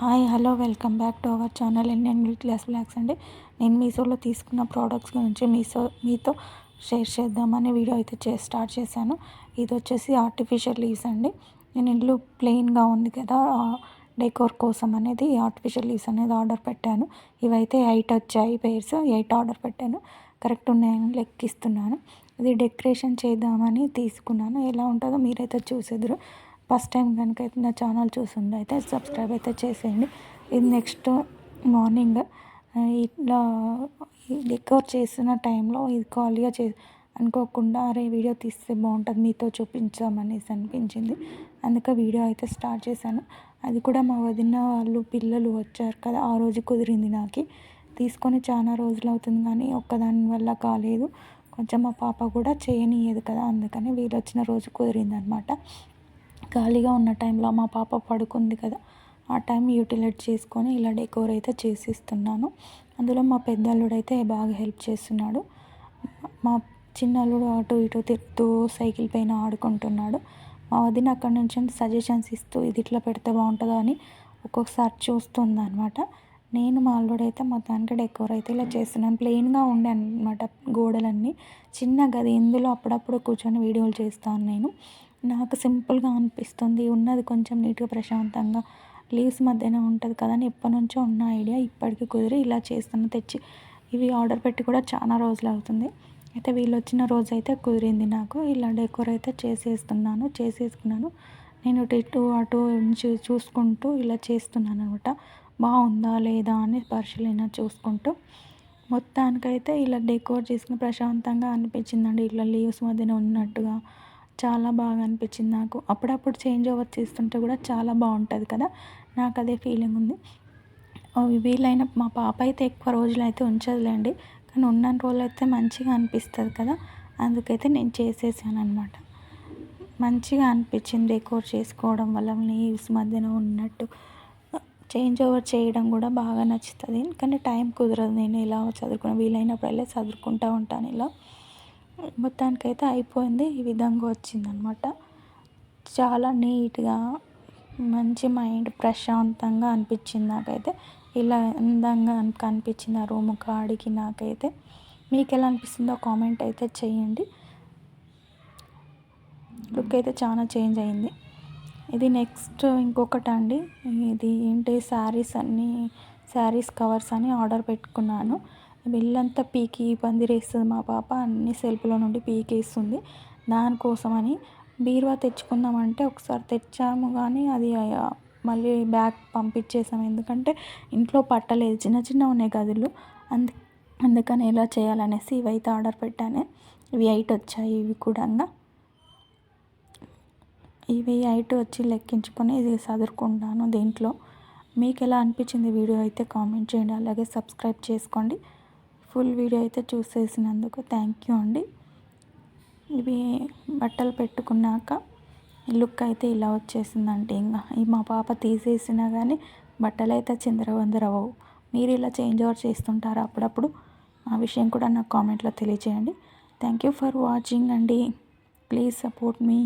Hi hello welcome back to our channel and middle class blogs అండి. నేను మీషోలో తీసుకున్న ప్రోడక్ట్స్ గురించి మీషో మీతో షేర్ చేద్దామని వీడియో అయితే చే స్టార్ట్ చేశాను. ఇది వచ్చేసి ఆర్టిఫిషియల్ లీవ్స్ అండి. నేను ఇల్లు ప్లెయిన్గా ఉంది కదా డెకోర్ కోసం అనేది ఆర్టిఫిషియల్ లీవ్స్ అనేది ఆర్డర్ పెట్టాను. ఇవైతే ఎయిట్ వచ్చాయి పేర్స్ ఎయిట్ ఆర్డర్ పెట్టాను. కరెక్ట్ ఉన్నాయని లెక్కిస్తున్నాను. ఇది డెకరేషన్ చేద్దామని తీసుకున్నాను. ఎలా ఉంటుందో మీరైతే చూసేద్దరు. ఫస్ట్ టైం కనుక అయితే నా ఛానల్ చూసింది అయితే సబ్స్క్రైబ్ అయితే చేసేయండి. ఇది నెక్స్ట్ మార్నింగ్ ఇట్లా రికవర్ చేసిన టైంలో ఇది ఖాళీగా చే అనుకోకుండా అరే వీడియో తీస్తే బాగుంటుంది మీతో చూపించామనేసి అనిపించింది. అందుకే వీడియో అయితే స్టార్ట్ చేశాను. అది కూడా మా వదిన వాళ్ళు పిల్లలు వచ్చారు కదా ఆ రోజు కుదిరింది నాకు. తీసుకొని చాలా రోజులు అవుతుంది కానీ ఒక్కదాని వల్ల కాలేదు. కొంచెం మా పాప కూడా చేయనీయదు కదా అందుకని వీళ్ళు వచ్చిన రోజు కుదిరింది అనమాట ఖాళీగా ఉన్న టైంలో మా పాప పడుకుంది కదా ఆ టైం యూటిలైజ్ చేసుకొని ఇలా డెకోర్ అయితే చేసిస్తున్నాను. అందులో మా పెద్దల్లుడు అయితే బాగా హెల్ప్ చేస్తున్నాడు. మా చిన్నల్లుడు అటు ఇటు తిరుగుతూ సైకిల్ పైన ఆడుకుంటున్నాడు. మా వదిన అక్కడి నుంచి సజెషన్స్ ఇస్తూ ఇది ఇట్లా పెడితే బాగుంటుందా అని ఒక్కొక్కసారి చూస్తుంది అనమాట నేను మా అల్లుడు అయితే మొత్తానికి డెకోర్ అయితే ఇలా చేస్తున్నాను. ప్లెయిన్గా ఉండే అనమాట గోడలన్నీ. చిన్న గది. ఇందులో అప్పుడప్పుడు కూర్చొని వీడియోలు చేస్తాను నేను. నాకు సింపుల్గా అనిపిస్తుంది. ఉన్నది కొంచెం నీట్గా ప్రశాంతంగా లీవ్స్ మధ్యన ఉంటుంది కదా అని ఎప్పటి నుంచో ఉన్న ఐడియా. ఇప్పటికి కుదిరి ఇలా చేస్తాను తెచ్చి ఇవి ఆర్డర్ పెట్టి కూడా చాలా రోజులు అవుతుంది. అయితే వీళ్ళు వచ్చిన రోజు అయితే కుదిరింది నాకు. ఇలా డెకోర్ అయితే చేసేస్తున్నాను చేసేసుకున్నాను. నేను ఇటు అటు నుంచి చూసుకుంటూ ఇలా చేస్తున్నాను అనమాట. బాగుందా లేదా అని పరిశీలన చూసుకుంటూ. మొత్తానికైతే ఇలా డెకోర్ చేసుకుని ప్రశాంతంగా అనిపించిందండి. ఇలా లీవ్స్ మధ్యన ఉన్నట్టుగా చాలా బాగా అనిపించింది నాకు. అప్పుడప్పుడు చేంజ్ ఓవర్ చేస్తుంటే కూడా చాలా బాగుంటుంది కదా? నాకు అదే ఫీలింగ్ ఉంది. వీలైన మా పాప అయితే ఎక్కువ రోజులు అయితే ఉంచదులేండి. కానీ ఉన్న రోజులు అయితే మంచిగా అనిపిస్తుంది కదా? అందుకైతే నేను చేసేసాను అనమాట మంచిగా అనిపించింది డెకోర్ చేసుకోవడం వల్ల లీవ్స్ మధ్యన ఉన్నట్టు. చేంజ్ ఓవర్ చేయడం కూడా బాగా నచ్చుతుంది. కానీ టైం కుదరదు. నేను ఇలా చదువుకున్న వీలైనప్పుడల్లా చదువుకుంటూ ఉంటాను ఇలా. మొత్తానికైతే అయిపోయింది. ఈ విధంగా వచ్చిందనమాట చాలా నీట్గా మంచి మైండ్ ప్రశాంతంగా అనిపించింది నాకైతే. ఇలా అందంగా కనిపించింది ఆ రూమ్ కాడికి నాకైతే. మీకు ఎలా అనిపిస్తుందో కామెంట్ అయితే చేయండి. లుక్ అయితే చాలా చేంజ్ అయింది. ఇది నెక్స్ట్ ఇంకొకటి అండి ఇది ఏంటి? శారీస్ అన్నీ శారీస్ కవర్స్ అని ఆర్డర్ పెట్టుకున్నాను. ఇల్లంతా పీకి పందిరేస్తుంది మా పాప అన్ని సెల్ఫ్లో నుండి పీకేస్తుంది. దానికోసమని బీరువా తెచ్చుకుందామంటే ఒకసారి తెచ్చాము కానీ అది మళ్ళీ బ్యాగ్ పంపించేసాము. ఎందుకంటే ఇంట్లో పట్టలేదు చిన్న చిన్న ఉన్నాయి గదులు. అందు అందుకని ఎలా చేయాలనేసి ఇవైతే ఆర్డర్ పెట్టాను. ఇవి ఎయిట్ వచ్చాయి ఇవి కూడా ఇవి ఎయిట్ వచ్చి లెక్కించుకొని ఇది చదువుకుంటాను దీంట్లో. మీకు ఎలా అనిపించింది వీడియో అయితే కామెంట్ చేయండి. అలాగే సబ్స్క్రైబ్ చేసుకోండి. ఫుల్ వీడియో అయితే చూసేసినందుకు థ్యాంక్ యూ అండి. ఇవి బట్టలు పెట్టుకున్నాక లుక్ అయితే ఇలా వచ్చేసిందంటే ఇంకా ఈ మా పాప తీసేసినా కానీ బట్టలు అయితే చిందరవందరవవు మీరు ఇలా చేంజ్ ఓవర్ చేస్తుంటారు అప్పుడప్పుడు? ఆ విషయం కూడా నాకు కామెంట్లో తెలియజేయండి థ్యాంక్ యూ ఫర్ వాచింగ్ అండి. Please support me.